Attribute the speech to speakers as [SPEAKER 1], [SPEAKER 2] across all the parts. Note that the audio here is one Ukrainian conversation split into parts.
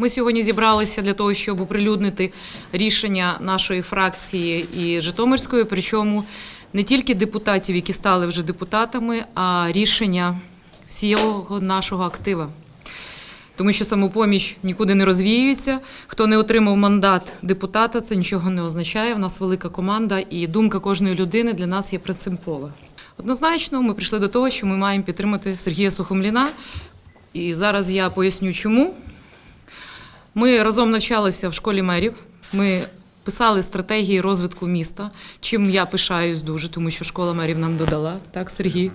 [SPEAKER 1] Ми сьогодні зібралися для того, щоб оприлюднити рішення нашої фракції і Житомирської, причому не тільки депутатів, які стали вже депутатами, а рішення всього нашого актива. Тому що самопоміч нікуди не розвіюється. Хто не отримав мандат депутата, це нічого не означає. В нас велика команда, і думка кожної людини для нас є принципова. Однозначно, ми прийшли до того, що ми маємо підтримати Сергія Сухомліна. І зараз я поясню, чому. Ми разом навчалися в школі мерів. Ми писали стратегії розвитку міста, чим я пишаюсь дуже, тому що школа мерів нам додала, так, Сергій.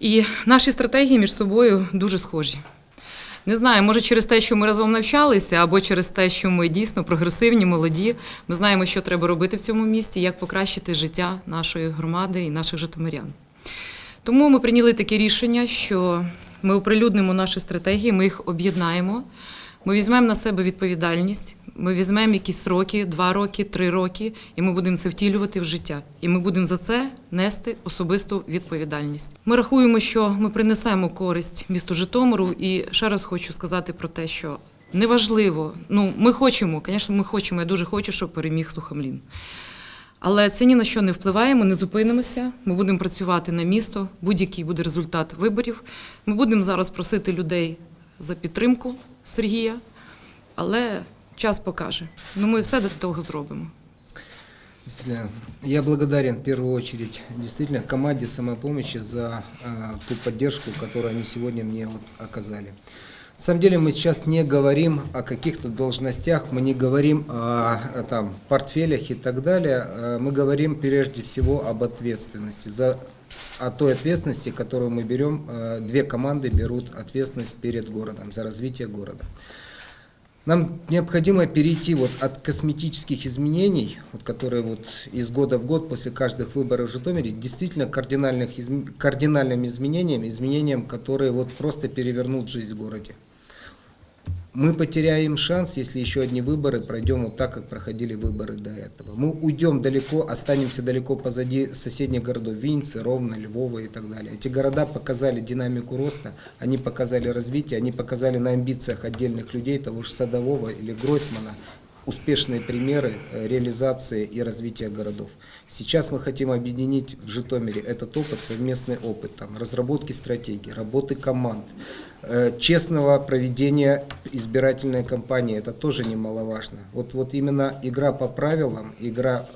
[SPEAKER 1] І наші стратегії між собою дуже схожі. Не знаю, може через те, що ми разом навчалися, або через те, що ми дійсно прогресивні, молоді. Ми знаємо, що треба робити в цьому місті, як покращити життя нашої громади і наших житомирян. Тому ми прийняли таке рішення, що ми оприлюднимо наші стратегії, ми їх об'єднаємо. Ми візьмемо на себе відповідальність, ми візьмемо якісь сроки, два роки, три роки, і ми будемо це втілювати в життя. І ми будемо за це нести особисту відповідальність. Ми рахуємо, що ми принесемо користь місту Житомиру. І ще раз хочу сказати про те, що неважливо, ну ми хочемо, звісно, ми хочемо. Я дуже хочу, щоб переміг Сухомлін. Але це ні на що не впливає, ми не зупинимося. Ми будемо працювати на місто. Будь-який буде результат виборів. Ми будемо зараз просити людей за підтримку Сергія, але час покаже. Ну, ми все до того зробимо.
[SPEAKER 2] Я благодарен в первую очередь действительно команде самопомощи за ту поддержку, которую они сегодня мне вот оказали. На самом деле мы сейчас не говорим о каких-то должностях, мы не говорим о, о, там, портфелях и так далее, э, мы говорим прежде всего об ответственности, за, о той ответственности, которую мы берем, э, две команды берут ответственность перед городом, за развитие города. Нам необходимо перейти вот от косметических изменений, вот, которые вот из года в год после каждых выборов в Житомире, действительно кардинальных, изм- кардинальным изменениям, изменениям, которые вот просто перевернут жизнь в городе. Мы потеряем шанс, если еще одни выборы пройдем вот так, как проходили выборы до этого. Мы уйдем далеко, останемся далеко позади соседних городов Винницы, Ровно, Львова и так далее. Эти города показали динамику роста, они показали развитие, они показали на амбициях отдельных людей, того же Садового или Гройсмана, успешные примеры э, реализации и развития городов. Сейчас мы хотим объединить в Житомире этот опыт, совместный опыт, там, разработки стратегий, работы команд, э, честного проведения избирательной кампании, это тоже немаловажно. Вот, вот именно игра по правилам, игра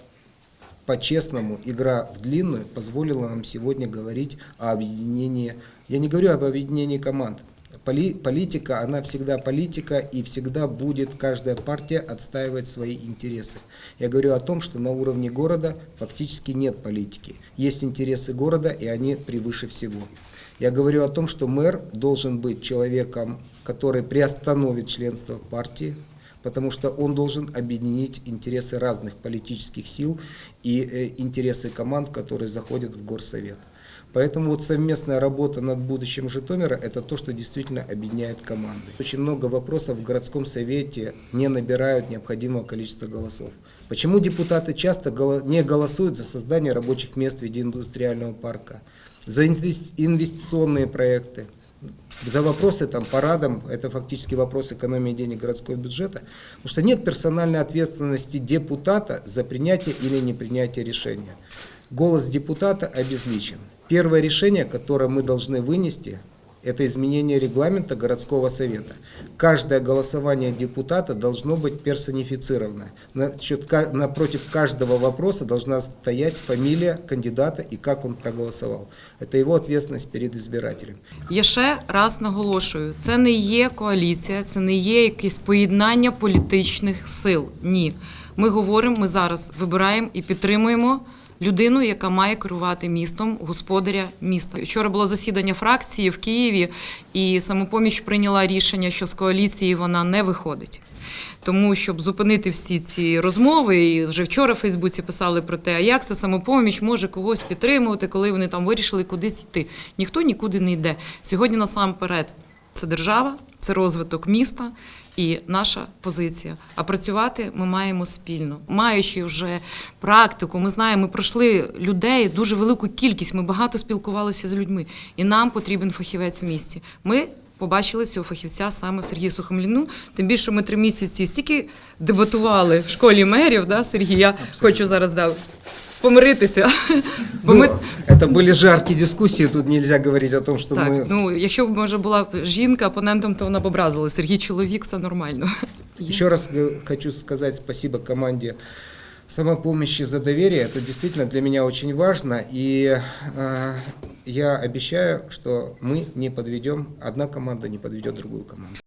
[SPEAKER 2] по-честному, игра в длинную позволила нам сегодня говорить о объединении, я не говорю об объединении команд, Поли- политика, она всегда политика, и всегда будет каждая партия отстаивать свои интересы. Я говорю о том, что на уровне города фактически нет политики. Есть интересы города, и они превыше всего. Я говорю о том, что мэр должен быть человеком, который приостановит членство партии, потому что он должен объединить интересы разных политических сил и э, интересы команд, которые заходят в горсовет. Поэтому вот совместная работа над будущим Житомира – это то, что действительно объединяет команды. Очень много вопросов в городском совете не набирают необходимого количества голосов. Почему депутаты часто не голосуют за создание рабочих мест в виде индустриального парка, за инвес- инвестиционные проекты? за вопросы там парадом, это фактически вопрос экономии денег городского бюджета, потому что нет персональной ответственности депутата за принятие или непринятие решения. Голос депутата обезличен. Первое решение, которое мы должны вынести, это изменение регламента городского совета. Каждое голосование депутата должно быть персонифицировано. Значит, ка- напротив каждого вопроса должна стоять фамилия кандидата и как он проголосовал. Это его ответственность перед избирателем.
[SPEAKER 1] Я ще раз наголошую: це не є коаліція, це не є якесь поєднання політичних сил. Ні. Ми говоримо, ми зараз вибираємо і підтримуємо людину, яка має керувати містом, господаря міста. Вчора було засідання фракції в Києві, і самопоміч прийняла рішення, що з коаліції вона не виходить. Тому щоб зупинити всі ці розмови, і вже вчора в Фейсбуці писали про те, а як це самопоміч може когось підтримувати, коли вони там вирішили кудись йти. Ніхто нікуди не йде. Сьогодні насамперед це держава, це розвиток міста і наша позиція. А працювати ми маємо спільно. Маючи вже практику, ми знаємо, ми пройшли людей дуже велику кількість. Ми багато спілкувалися з людьми, і нам потрібен фахівець в місті. Ми побачили цього фахівця саме в Сергії Сухомліну. Тим більше ми три місяці стільки дебатували в школі мерів, да, Сергій, я хочу зараз да, помиритися. Бо ми,
[SPEAKER 2] Ну, это были жаркие дискуссии, тут нельзя говорить о том, что
[SPEAKER 1] так,
[SPEAKER 2] мы...
[SPEAKER 1] ну, якщо б може була б жінка опонентом, то вона б образила. Сергій чоловік, все нормально.
[SPEAKER 2] Еще раз г- хочу сказать спасибо команде самопомощи за доверие. Это действительно для меня очень важно. И э, я обещаю, что мы не подведем, одна команда не подведет другую команду.